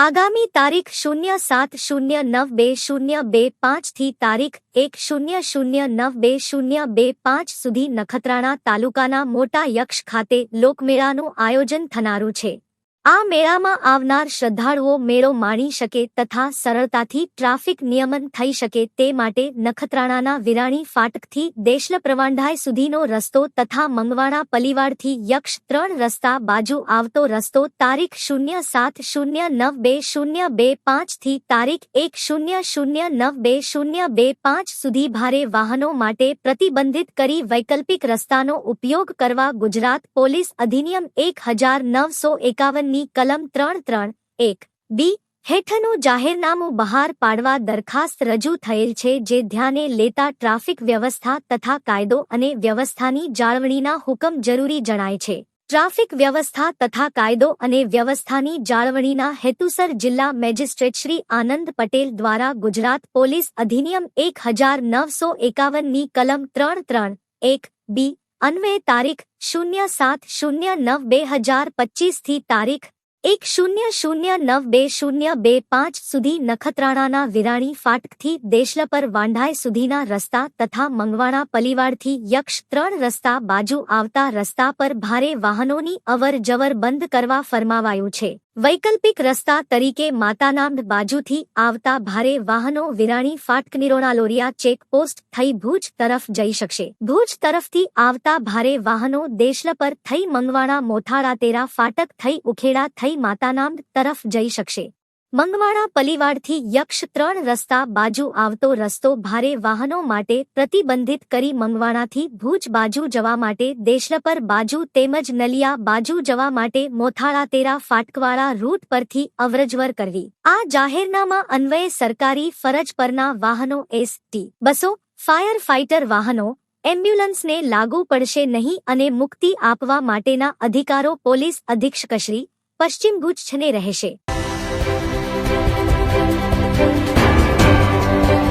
આગામી તારીખ શૂન્ય સાત શૂન્ય નવ બે શૂન્ય બે પાંચથી તારીખ એક શૂન્ય શૂન્ય નવ બે શૂન્ય બે પાંચ સુધી નખત્રાણા તાલુકાના મોટા યક્ષ ખાતે લોકમેળાનું આયોજન થનારું છે. આ મેળામાં આવનાર શ્રદ્ધાળુઓ મેળો માણી શકે તથા સરળતાથી ટ્રાફિક નિયમન થઈ શકે તે માટે નખત્રાણાના વિરાણી ફાટકથી દેશલ પ્રવાંઢાય સુધીનો રસ્તો તથા મંગવાણા પલીવાડથી યક્ષ ત્રણ રસ્તા બાજુ આવતો રસ્તો તારીખ શૂન્ય સાત શૂન્ય નવ બે શૂન્ય બે પાંચથી તારીખ એક શૂન્ય શૂન્ય નવ બે શૂન્ય બે પાંચ સુધી ભારે વાહનો માટે પ્રતિબંધિત કરી વૈકલ્પિક રસ્તાનો ઉપયોગ કરવા ગુજરાત પોલીસ અધિનિયમ એક હજાર નવસો એકાવનની કલમ ત્રણ ત્રણ એક બી હેઠળનું જાહેરનામું બહાર પાડવા દરખાસ્ત રજૂ થયેલ છે જે ધ્યાને લેતા ટ્રાફિક વ્યવસ્થા તથા કાયદો અને વ્યવસ્થાની જાળવણીના હુકમ જરૂરી જણાય છે. ટ્રાફિક વ્યવસ્થા તથા કાયદો અને વ્યવસ્થાની જાળવણીના હેતુસર જિલ્લા મેજિસ્ટ્રેટ શ્રી આનંદ પટેલ દ્વારા ગુજરાત પોલીસ અધિનિયમ એક હજાર નવસો એકાવનની કલમ ત્રણ ત્રણ એક બી અન્વયે તારીખ શૂન્ય સાત શૂન્ય નવ બે હજાર પચીસથી તારીખ એક શૂન્ય શૂન્ય નવ બે શૂન્ય બે પાંચ સુધી નખત્રાણાના વિરાણી ફાટકથી દેશલ પર વાંઢાઈ સુધીના રસ્તા તથા મંગવાણા પલીવાડથી યક્ષ ત્રણ રસ્તા બાજુ આવતા રસ્તા પર ભારે વાહનોની અવર જવર બંધ કરવા ફરમાવાયું છે. વૈકલ્પિક રસ્તા તરીકે માતાનામ બાજુથી આવતા ભારે વાહનો વિરાણી ફાટક નિરોણાલોરિયા ચેકપોસ્ટ થઈ ભુજ તરફ જઈ શકશે. ભુજ તરફથી આવતા ભારે વાહનો દેશલ પર થઈ મંગવાણા, મોથાળાતેરા ફાટક થઈ ઉખેડા થઈ માતાનામ તરફ જઈ શકશે. મંગવાણા પલીવાડથી યક્ષ ત્રણ રસ્તા બાજુ આવતો રસ્તો ભારે વાહનો માટે પ્રતિબંધિત કરી મંગવાણાથી ભુજ બાજુ જવા માટે દેશરપર બાજુ તેમજ નલિયા બાજુ જવા માટે મોથાળા તેરા ફાટકવાળા રૂટ પરથી અવરજવર કરવી. આ જાહેરનામા અન્વયે સરકારી ફરજ પરના વાહનો એસટી બસો, ફાયર ફાઇટર વાહનો, એમ્બ્યુલન્સને લાગુ પડશે નહીં અને મુક્તિ આપવા માટેના અધિકારો પોલીસ અધિક્ષકશ્રી, પશ્ચિમ ગુચ્છને રહેશે. Thank you.